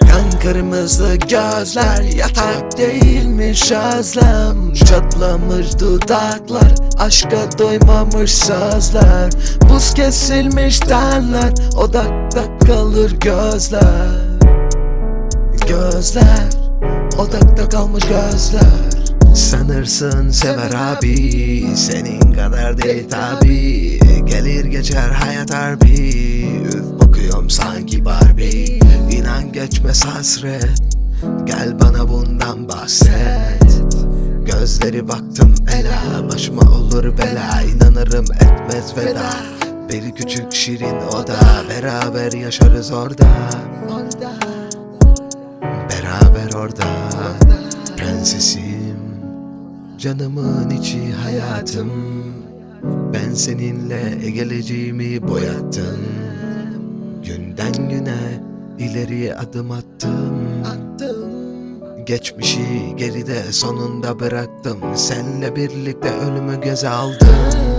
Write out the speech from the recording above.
Kan kırmızı gözler yatak değilmiş özlem. Çatlamış dudaklar aşka doymamış sözler. Buz kesilmiş tenler odakta kalır gözler. Gözler odakta kalmış gözler Sanırsın sever abi Senin kadar değil tabi. Gelir geçer hayat harbi. Üf bakıyorum sanki Barbie. İnan geçmez hasret. Gel bana bundan bahset. Gözleri baktım ela Başıma olur bela. İnanırım etmez veda. Bir küçük şirin oda Beraber yaşarız orada. Beraber orada. Prensesim Canımın içi hayatım. Ben seninle geleceğimi boyattım. Günden güne ileriye adım attım. Geçmişi geride sonunda bıraktım. Senle birlikte ölümü göze aldım